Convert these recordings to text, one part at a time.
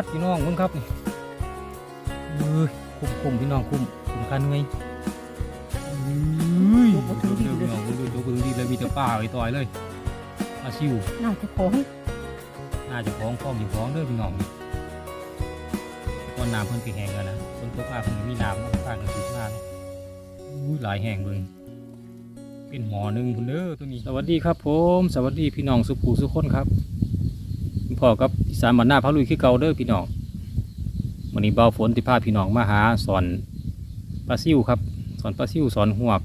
ดพี่น้องมึงครับนี่เอ้ยคุ้มคุ้มพี่น้องคุ้มคุ้มกันไงเอ้ยเดี๋ยวเดี๋ยวพี่น้องเดี๋ยวเดี๋ยวเดี๋ยวดีเลยมีแต่ป่าไปต่อยเลยปลาซิวน่าจะของน่าจะฟ้องฟ้องอยู่ฟ้องเด้อพี่น้องนี่ตอนน้ำเพิ่นไปแห้งแล้วนะคนตัวป้าเพิ่นก็มีน้ำเนาะป้าก็ติดน้ำอุ้ยหลายแห้งเบิ่งเป็นหมอหนึ่งพุ่นเด้อตัวนี้ สวัสดีครับผม สวัสดีพี่น้องสุขูสุขคนครับ พ่อกับพี่สารบันหน้าพระลุยคือเก่าเด้อพี่น้องวันนี้เบาฝนที่พาพี่น้องมาหาสอนปลาซิวครับสอนปลาซิวสอนหวก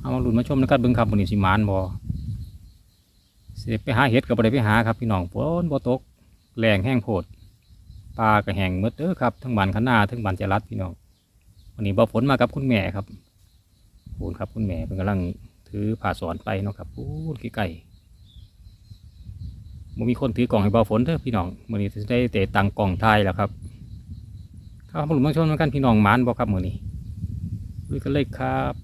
เอามาลุ้นมาชมนะครับเบิ่งครับวันนี้สิมานบ่สิไปหาเห็ดกับบ่ได้ไปหาครับพี่น้องฝนบ่ตกแรงแห้งโพดปลาก็แหงหมดเด้อครับทั้งบ้านคณาทั้งบ้านจรัดพี่น้องวันนี้เบ่ฝนมากับคุณแม่ครับโูนครับคุณแม่เป็นกำลังถือผ่าสอนไปเนาะครับโอ้ยไก่ มีคนถือกล่องให้บ่ฝนเด้อพี่น้องมื่อนี้จะได้เตะตังกล่องไทยแล้วครับครับมาลุ้นมาชมกันพี่น้องหมานบ่ครับมื่อนี้ลุยกันเลยครับ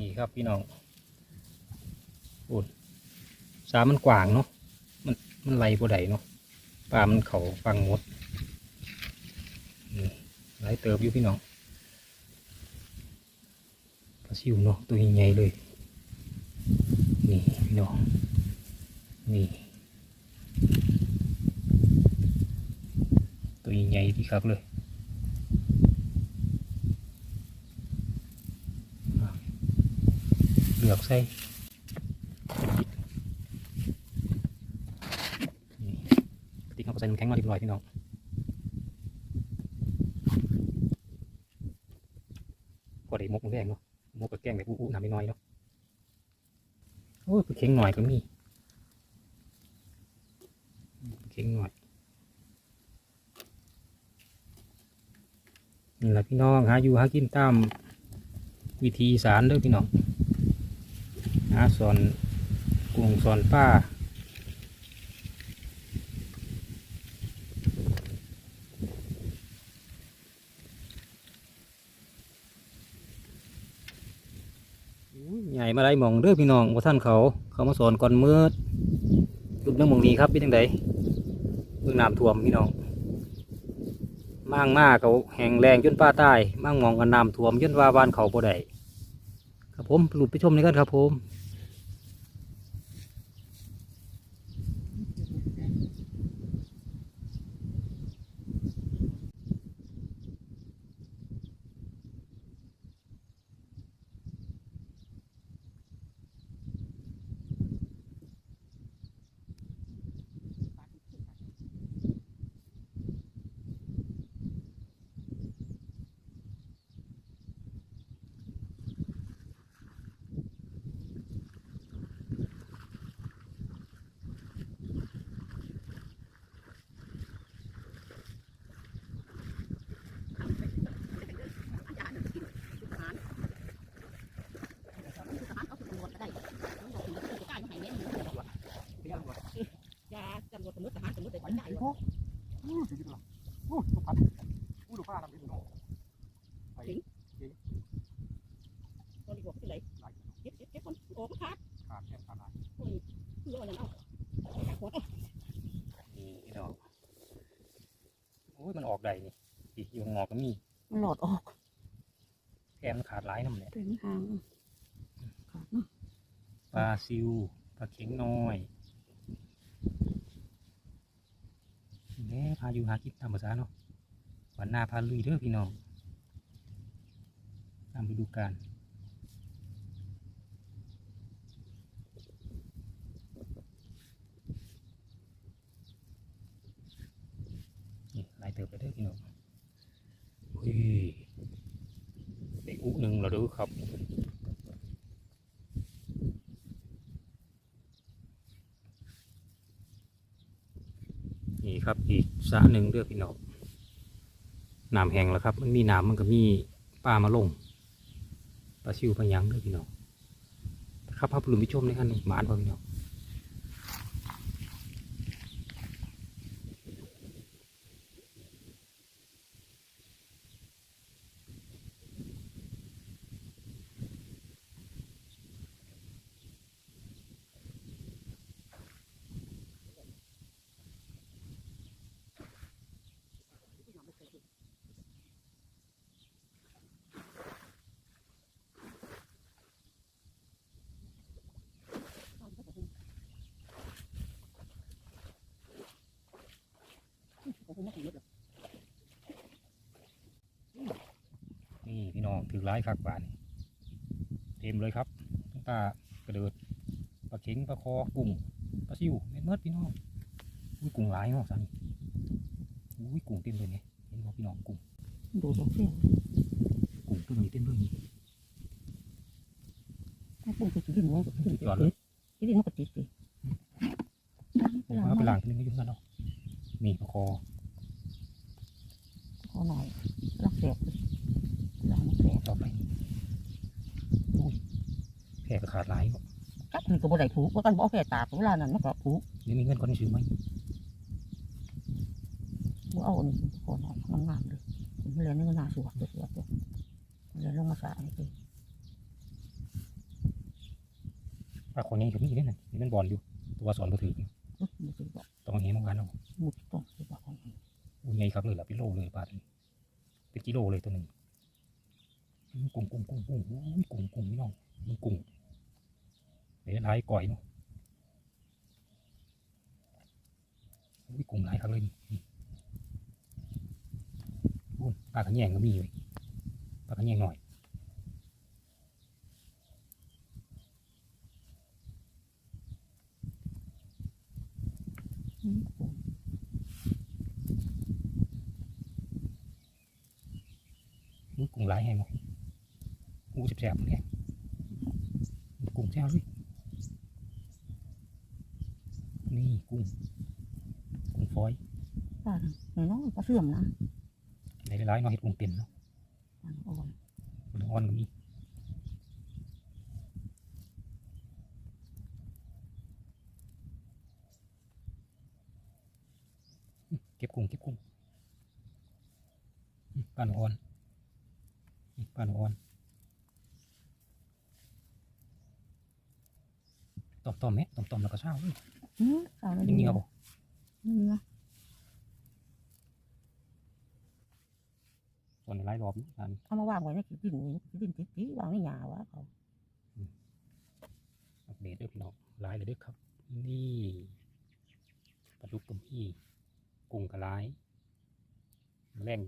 นี่ ครับพี่น้องอ้ยสามันกว้างเนาะมันมันไหลบ่ได้เนาะปลามันเขาฟังหมดนี่ไหลเติบอยู่พี่น้องปลาซิวเนาะตัวใหญ่เลย นี่พี่น้องนี่ตัวใหญ่ๆที่ครับเลย เลือกใส่นี่กระติกเขาก็ใส่น้ำแข็งมาเรียบร้อยพี่น้องพอได้มกมันแรงเนาะมกกับแกงแบบอู้ๆน้ำน้อยเนาะโอ้ยปลาเข็งหน่อยก็มีปลาเข็งหน่อยนี่แหละพี่น้องหาอยู่หากินตามวิธีอีสารเด้อพี่น้อง หาสอนกุ้งสอนป้าใหญ่มาได้มองเด้อพี่น้องว่าท่านเขาเขามาสอนก่อนมื่อลุดเรื่องมองนี้ครับเป็นยังไงเรื่องน้ำท่วมพี่น้องมั่งมากเขาแห้งแรงจนป้าใต้มั่งมองกันน้ำท่วมจนว่าบ้านเขาบ่ได้ครับผมหลุดไปชมนี่กันครับผม ใหารตำรวจได้ขวัญใจโอ้โหสุดยอดโอ้ลูกพัดโอ้ลูกป้าทำเป็นหนูตัวนี้บอกที่ไหนเก็บเก็บเก็บคนโอ้ขาดขาดแค่ขาดลายเพื่ออะไรเอาจากหัวนี่พี่น้องโอ้ยมันออกได้นี่อีกยู่งอกก็มีมันหลอดออกแกมันขาดหลายน้ำเนี่ยเป็นทางขาดเนาะปลาซิวปลาเข็งน้อยแหน่พาอยู่หากินตามภาษาเนาะวันหน้าพาลุยเด้อพี่น้องตามฤดูกาลนี่ลายเติบไปเด้อพี่น้องอุ้ยเด็กอุหนึ่งแล้วเด้อครับ นี่ครับอีก สระหนึ่งเลือกพี่น้องน้ำแห้งแล้วครับ มันมีน้ำมันก็มีปลามาลงปลาซิวปลาหยังเลือกพี่น้องครับพาพรวมไปชมในขั้นนี้หมานพอพี่น้องนี่พี่น้ องถือร้ายคักบานเต็มเลยครับตั้งแตากระเดิดปลาเข็งปลาคอกุ้งปลาซิวเม็ดเมิดพี่น้องอุ้ยกุ้งหลายเนาะสันอุ้ยกุ้งเต็มเลยเนี่ยเห็นบ่พี่น้องกุ้งดูตรงเสียงกุ้งตัวนี้เต็มเลยนี่ถ้าปุ่มจะกินมันก็กินจอดเลยกินมันก็ติดสิผมเอาไปล้างตัวนึงก็อยุ่งกันเนาะนี่ปลาคอขอหน่อยรักแสบเลยรักมันแสบ ต่อไปอุ้ย แผลก็ขาดหลายเนาะกัดมันก็บ่ได้ถูกว่ากันบ่แค่ตากเวลานั้นมันก็ถูกเดี๋ยวมีเงินก่อนจะซื้อไหมบ่เอาอันนี้ขอหน่อยงามเลยมันเรียนนี่มันน่าสวยสวยเลยเรียนลงมาสานี่สิปลาคอนี้ก็มีด้วยนะนี่มันบอลอยู่ ตัวสอนมาถืออุ๊ยมันสิบอต้องเอาเงี้ยมากันเอามุดต้องสิบอกของมันอุ้ยใหญ่ครับเลยล่ะเป็นโลเลยปลาเป็นกิโลเลยตัวหนึ่งกุ้งกุ้งกุ้งกุ้งอุ้ยกุ้งกุ้งพี่น้องมันกุ้ง เดี๋ยวหลายก่อยเนาะอุ้ยกุ้งหลายครับเลยนี่นปลากระแยงก็มีอยู่ปลากระแยงหน่อยกุ้งหลายแห้งเนาะอู้แสบๆเนี่ยกุ้งแซ่บเลย นี่กุ้งกุ้งฟอยป้าน่ะน้อยๆก็เสื่อมนะในหลายๆเนาะเห็ดกุ้งเต็มเนาะอันอ่อนกุ้งอ่อนก็มีอื้อเก็บกุ้งเก็บกุ้งอื้อปลาหนูอ่อนอื้อปลาหนูอ่อนต้มต้มๆไหมต้มต้มๆแล้วก็เช้าเว้ย อืมเอาแล้วยังเหนียวบ่เนื้อส่วนในหลายรอบอยู่อันเอามาวางไว้ในขี้ดินนี่ขี้ดินติดๆวางในหญ้าวะเขาอัปเดตด้วยพี่น้องหลายเลยเด้วยครับ นี่ปลาดุกกับพี่กุ้งกระไรแรง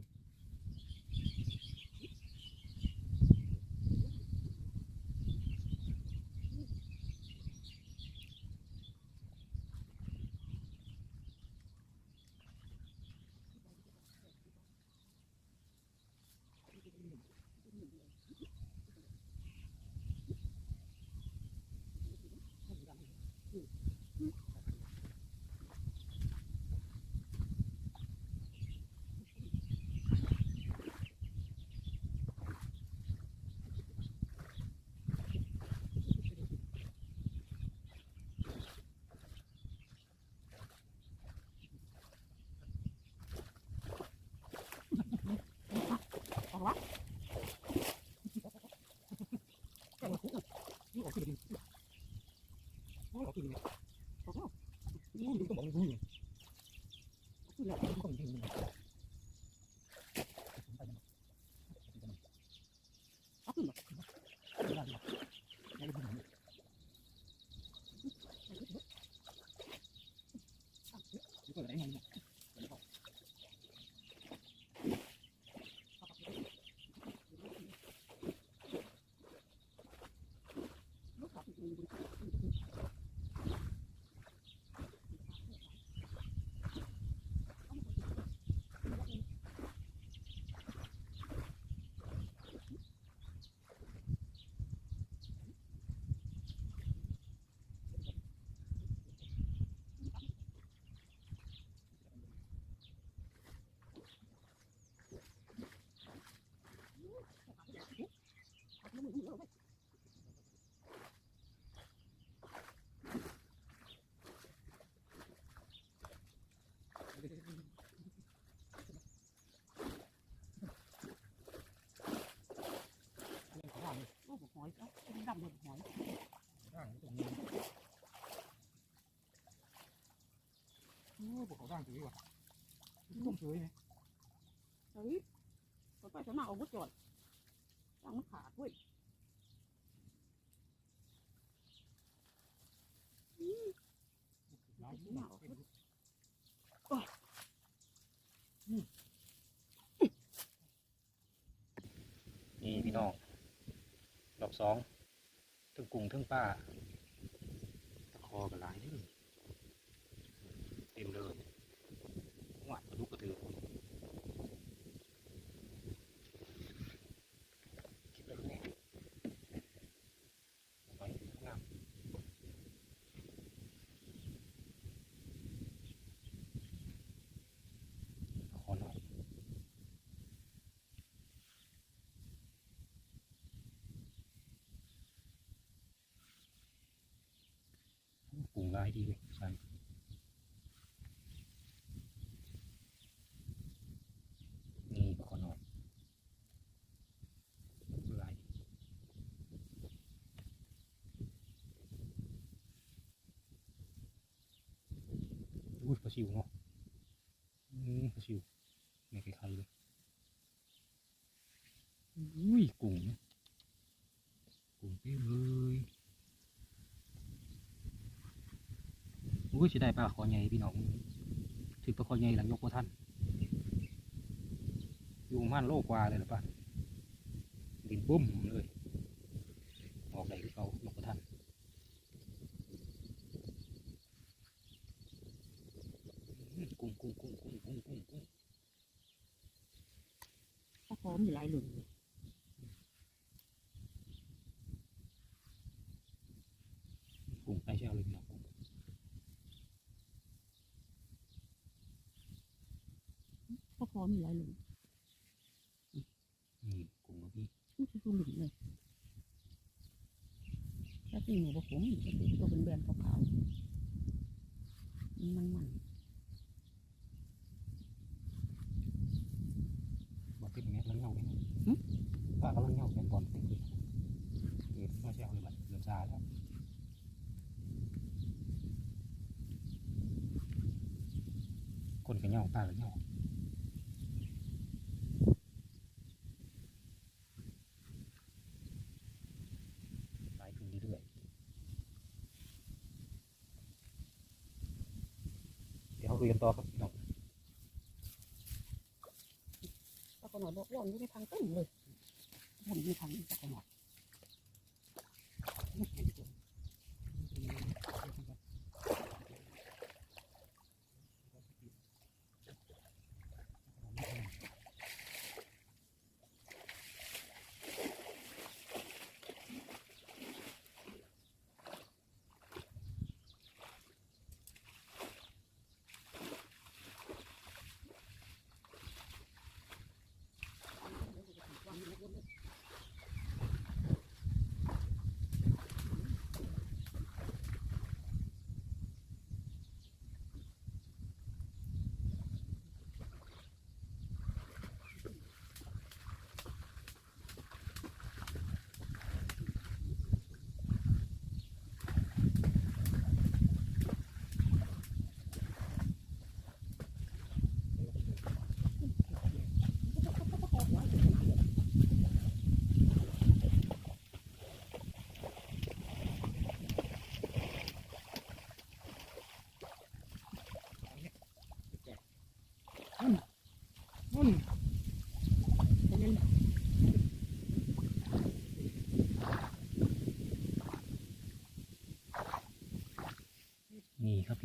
nó kìm này có không nhìn đúng cái bọn vui này cứ lại cũng còn gì nữa 过来，你看。 โอ้โหหอยเอ้าเป็นดำเลยหอยร่างตรงนี้โอ้บอกเขาร่างสวยว่ะต้มสวยไง เฮ้ยเขาไปจะมาเอาวุ้จอดตั้งมันขาดเว้ย น้ำ มาเอา นี่พี่น้องรอบ สองทั้งกุ้งทั้งป้าตะคอกับหลายนี่เต็มเลยหวานกระดูกกระตือคิดเลยแน่ไปงามตะคอหน่อย ปรุงร้ายดีเลยใช่นี่ขอหน่อยร้ายอุ้ยปลาชิวเนาะอืมปลาชิวไม่ใครๆเลยอุ้ยกุ้งเต็มเลย อุ้ย สิได้ปลาคอใหญ่พี่น้องถือปลาคอใหญ่หลังยกว่าท่านอยู่ประมันโลกว่าเลยนะป้าดินบุ้มเลยออกได้คือเขายกว่าท่านอื้อกุ้งกุ้งกุ้งกุ้งกุ้งกุ้งกุ้งถ้าพร้อมมีหลายหลุมเลยกุ้งใต้เชือกเลยพี่น้องกุ้ง ถ้าพร้ อมมีหลายหลุมนี่กุ้งกับพี่นี่คือหลุมเลยถ้าจริงหนูบอกผมจะเป็นตัวเป็นแบนขาวๆมันมันบอกเป็นอย่างเงี้ยแล้วเงาไหมปลากำลังเงาเป็นบอลเป็นขึ้นเดี๋ยวมาเชือกเลยบัดเริ่มซาแล้วคนกับเงาปลากับเงา หลายขึ้นเรื่อยๆเดี๋ยวเรา คุยกันต่อครับพี่น้องตะกอนหน่อยบอกว่าอยู่ในทางเต้นเลยผมอยู่ในทางตะกอนหน่อย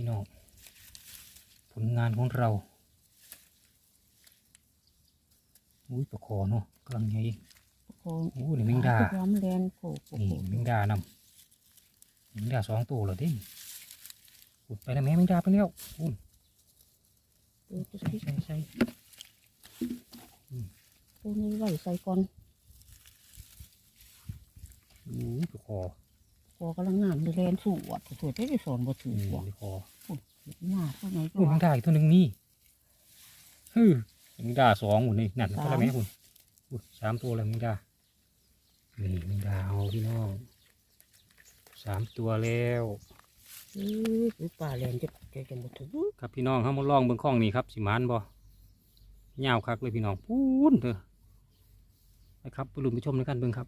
พี่น้อง ผลงานของเราอุ้ยปลาคอเนาะกำลังใหญ่ประคองโอ้นี่แมงดาพร้อมแลนโขกโขนี่กแมงดานำแมงดาสองตัวเหรอเด้อุดไปแล้วแม่แมงดาไปแล้วอุ้ยตัวจะใส่คิดใส่ใส่ตัวนี้ไหวใส่ก่อนอู้ตัวคอ พอกำลังงามเลยแลนสวดสวดได้สอนบ่ถือนี่ว่ะตัวคอหน้าตัวไหนก็โอ้ยมัว่านได้อีกตัวหนึ่งนี่ฮึมึงด่าสองหุ่นนี่นั่นสามก็แล้วแม่หุ่นอุ้ยสามตัวแล้วมึงด่านี่มึงด่าเอาพี่น้องสามตัวแล้วเอ้ยหรือป่าแลนจะจะจะบ่ถือครับพี่น้องเขามาลองเบิ่งข้องนี่ครับสิมานบ่ยาวคักเลยพี่น้องปูนเถอะนะครับไปลุ้นไปชมในกันเบิ่งครับ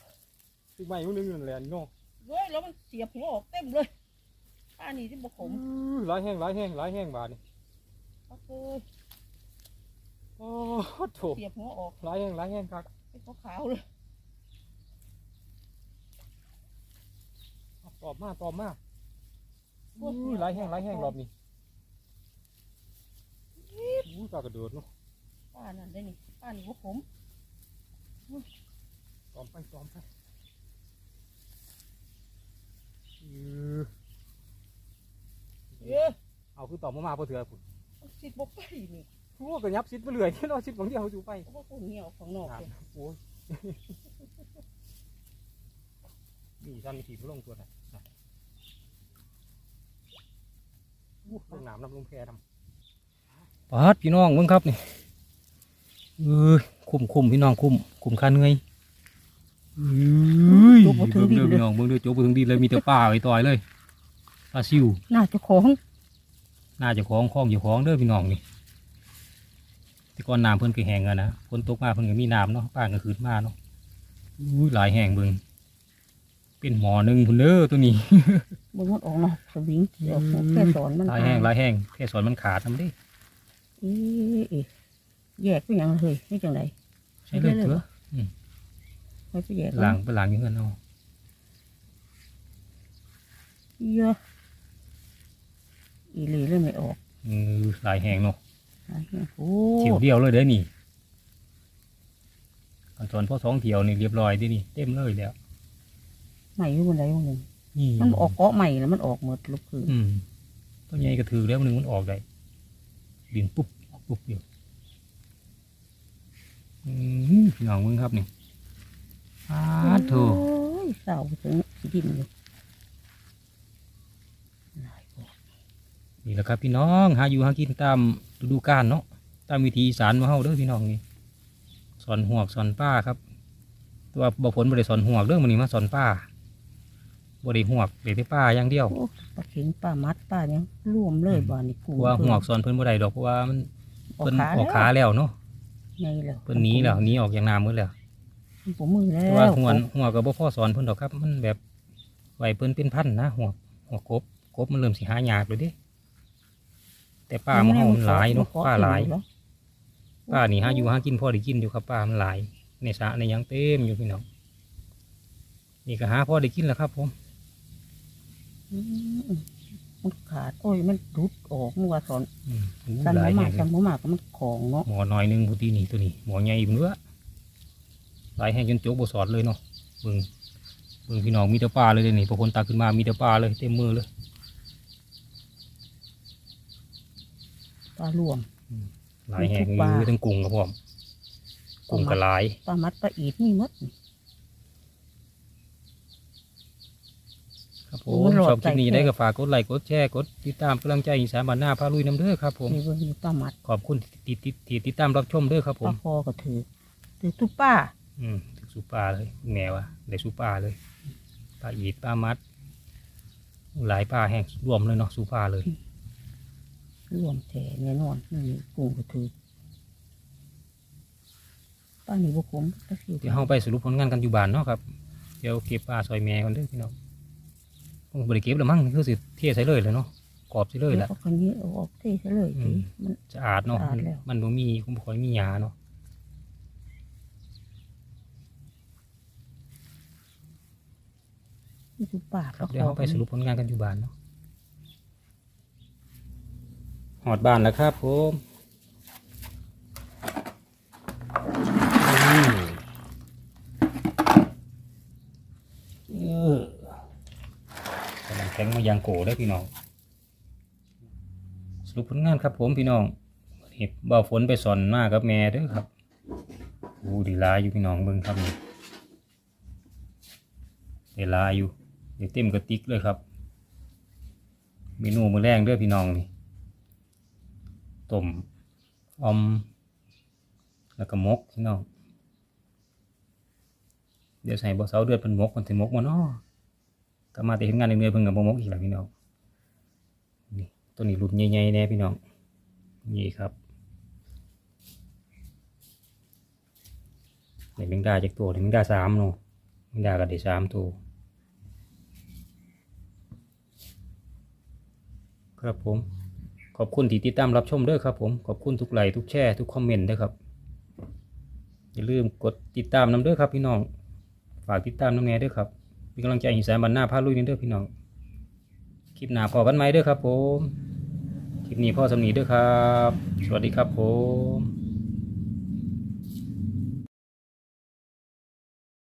ล่ะป้าเป็นขาวๆหรือบาดมันออกเออมันออกสิ่งใหม่มันนึงนั่นแหละนี่เนาะเว้ยแล้วมันเสียบหัวออกเต็มเลยป้านี่ที่บ่ขมหลายแห้งหลายแห้งหลายแห้งบาดนี่ก็คือโอ้โถเสียบหัวออกหลายแห้งหลายแห้งครับเป็นขาวๆเลยตอบมาตอบมาอุ้ยหลายแห้งหลายแห้งรอบนี้อุ้ยปลากระโดดเนาะป้านั่นได้นี่ป้านี่บ่ขมตอมไปตอมไป เออเอ้ยเอาคือตอบมามาพอเถื่อพุ่นมันสิบ่ไปนี่พวกกระยับซิดมาเรื่อยแค่รอซิดบางเดียวอยู่ไปเพราะว่าคนเหี่ยวข้างนอกครับเลยโอ้ยนี่ท่านมีถีบลงตัวไหนนะอู้ลงน้ำน้ำลงแพทำปาดพี่น้องเบิ่งครับนี่เอ้ยคุ้มคุ้มพี่น้องคุ้มคุ้มค่าเหนื่อยเอ้ย จบบ่ถึงดินเบิ่งเลเด้อยพี่น้องเบิ่งเด้อจบบ่ถึงดินเลยมีแต่ป่าไอ้ต่อยเลยปลาซิวน่าจะของน่าจะของคล้องอยู่ของเด้อพี่น้องนี่แต่ก่อนน้ำเพิ่นก็แห้งอะนะฝนตกมาเพิ่นก็มีน้ำเนาะป้าก็คืนมาเนาะอุ้ยหลายแห้งเบิ่งเป็นหมอหนึ่งพุ่นเด้อตัวนี้มึงมันออกเนาะสวิงเดี๋ยวแค่สอนมันหลายแห้งหลายแห้งแค่สอนมันขาดนำเด้เอ๊ะเอ๊ะแยกเป็นหยังเลยไม่จังไดใช่เลยเถอะ ไม่ไปแยกหลังไปหลังอยู่เงินเอาเยอะอีหลีเลยไม่ออกอือหลายแห้งเนาะโอ้เที่ยวเดียวเลยเด้อนี่กันสอนพอสองเที่ยวนี่เรียบร้อยเดินี่เต็มเลยแล้วใหม่อยู่บนใดบนหนึ่งนี่มันออกเกาะใหม่แล้วมันออกหมดลูกคืออืมตัวใหญ่ก็ถือแล้วมันหนึงมันออกได้ดินปุ๊บออกปุ๊บเดียวอืมพี่น้องมึงครับนี่ อาโถโอ้ยเศร้าถึงสิดินเลยหลายบ่นี่แหละครับพี่น้องหาอยู่หากินตามฤดูกาลเนาะตามวิธีอีสานมาเฮาเด้อพี่น้องนี่สอนหวกสอนป้าครับ ตัวบ่ผลบ่ได้สอนหวกเด้อมื้อนี้มาสอนป้าบ่ได้หวกเด็แต่ป้าอย่างเดียวโอ้ปลาเข็งปลามัดปลาเนี่ยรวมเลยบ้านนี่เพราะว่าหวกสอนเพิ่นบ่ได้ดอกเพราะว่ามันออกเพิ่นขาออกขาแล้วเนาะไงแล้วเพิ่นหนีแล้วหนีออกอย่างน้ำหมดแล้ว ผมมือแล้แต่ว่าวหัวหัวก็บ่พอสอนเพิ่นดอกครับ มันแบบไหวเพิ่นเป็นพันนะหัวหัวกบกบมันเริ่มสิหายากเลยเด้แต่ป้ามันเฮามันหลายเนาะป้าหลายป้านี่หาอยู่หากินพอได้กินอยู่ครับป้ามันหลายในสระในหยังเต็มอยู่พี่น้องนี่ก็หาพอได้กินแล้วครับ ผมอืมมันขาดโอ้ยมันรุดออกเมื่อวานสอนอืมอู้สันหลายหมาแห่งสันหมาก็มันของเนาะหมอน้อยหนึงพุทีนี่ตัวนี้หมอใหญ่เบิ่งเด้อห ลายแห่งจนโจกบ่สอดเลยเนาะเบิ่งเบิ่งพี่น้องมีแต่ปลาเลยเดี๋ยวนี่พอคนตักขึ้นมามีแต่ปลาเลยเต็มมือเลยปลารวมหลายแห่งมีทุกปลามีทั้งกุ้งครับผมกุ้งกระลายปลามัดปลาอีดนี่หมดครับผโอ้มโหชอบคลิปนี้ใจแท้ได้ก็ฝากกดไลค์กดแชร์กดติดตามกำลังใจอีสานบ้านหน้าพาลุยน้ำเด้อครับผมนี่เบิ่งนี่ปลามัดขอบคุณที่ติดติดติดตามรับชมเด้อครับผปลามคอก็ถือถือทุกป้า อืมถึงสูปลาเลยแหนวะได้สูปลาเลยปลาอีดปลามัด หลายปลาแห้งรวมเลยเนาะสูปลาเลยรวมแท้แน่นอนนี่กุ้งก็ถือปลานี่บุคมปลาสิวเดี๋ยวเราไปสรุปผลงานกันอยู่บ้านเนาะครับเดี๋ยวเก็บปลาซอยแม่กันเด้อพี่น้องผมบริเก็บแล้วมั้งคือสิเทใส่เลยเลยเนาะกรอบใส่เลยเดี๋แหยวละเอาคนนี้เอาออกเทซะเลยอืสิมมัน สะอาดเนาะสะอาดมันแล้ว มันบ่มีผมบ่ค่อยมีหยาเนาะ นี่ทุกป้าครับปลาเดี๋ยวคอเราไปสรุปผลงานกันอยู่บ้านเนาะหอดบ้านแล้วครับผมนี่เออกำลังแข็งมายังโกได้อพี่น้องสรุปผลงานครับผมพี่น้องเห็ดบ่าวฝนไปสอนมากับแม่เด้อครับอู้ดีหลายอยู่พี่น้องเบิ่งครับนี่ได้หลายอยู่ เดี๋ยวเต็มกระติกเลยครับ เมนูมือแรงเด้อพี่น้องนี่ต้มอม แล้วก็หมกพี่น้อง เดี๋ยวใส่บ่เสาเดือดเป็นหมกมันสิหมกมาเนาะก็มาแต่เห็นงานเหนื่อยเพิ่นก็บ่หมกอีกแล้วพี่น้องนี่ตัวนี้รุ่ใหญ่ๆแน่พี่น้องนี่ครับในแมงดาจากตัวในแมงดาสามเนาะแมงดาก็ได้สามตัว ครับผม ขอบคุณที่ติดตามรับชมด้วยครับผม ขอบคุณทุกไลค์ทุกแชร์ทุกคอมเมนต์ด้วยครับ อย่าลืมกดติดตามน้ำด้วยครับพี่น้อง ฝากติดตามน้ำแน่ด้วยครับเป็นกำลังใจให้สายบันหน้าพาลุยนี้เด้อพี่น้อง คลิปหนาพอกันไหมเด้อครับผม คลิปนี้พ่อสำนีเด้อครับ สวัสดีครับผม